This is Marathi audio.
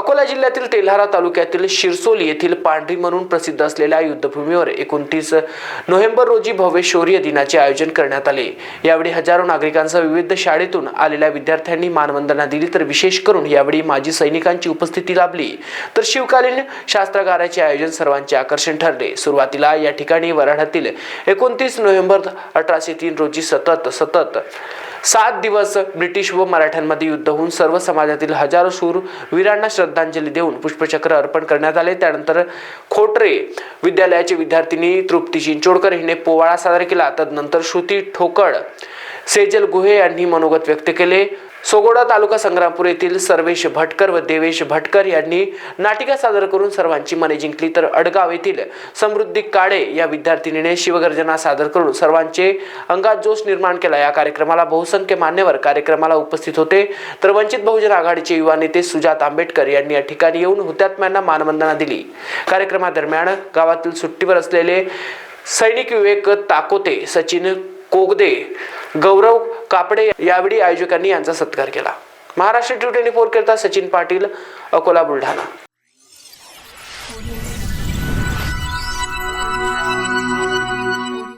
अकोला जिल्ह्यातील तेल्हारा तालुक्यातील शिरसोली येथील पांढरी म्हणून प्रसिद्ध असलेल्या युद्धभूमीवर एकोणतीस नोव्हेंबर रोजी भव्य शौर्य दिनाचे आयोजन करण्यात आले. यावेळी हजारो नागरिकांसह विविध शाळेतून आलेल्या विद्यार्थ्यांनी मानवंदना दिली तर विशेष करून यावेळी माजी सैनिकांची उपस्थिती लाभली. तर शिवकालीन शास्त्रागाराचे आयोजन सर्वांचे आकर्षण ठरले. सुरुवातीला या ठिकाणी वराडातील एकोणतीस नोव्हेंबर अठराशे तीन रोजी सतत सतत सात दिवस ब्रिटिश व मराठ्यांमध्ये युद्ध होऊन सर्व समाजातील हजारो सूर वीरांना श्रद्धांजली देऊन पुष्पचक्र अर्पण करण्यात आले. त्यानंतर खोटरे विद्यालयाचे विद्यार्थिनी तृप्ती चिंचोडकर हिने पोवाळा सादर केला. तदनंतर श्रुती ठोकळ सेजल गुहे यांनी मनोगत व्यक्त केले. सोगोडा तालुका संग्रामपूर येथील सर्वेश भटकर व देवेश भटकर यांनी नाटिका सादर करून सर्वांची मने जिंकली. तर अडगाव येथील समृद्धी काळे या विद्यार्थिनीने शिवगर्जना सादर करून सर्वांचे अंगात जोश निर्माण केला. या कार्यक्रमाला बहुसंख्य मान्यवर कार्यक्रमाला उपस्थित होते. तर वंचित बहुजन आघाडीचे युवा नेते सुजात आंबेडकर यांनी या ठिकाणी येऊन हुतात्म्यांना मानवंदना दिली. कार्यक्रमादरम्यान गावातील सुट्टीवर असलेले सैनिक विवेक ताकोते सचिन कोगदे गौरव कापडे यावेळी आयोजकांनी यांचा सत्कार केला. महाराष्ट्र ट्वेंटी फोर करता सचिन पाटील अकोला बुलढाणा.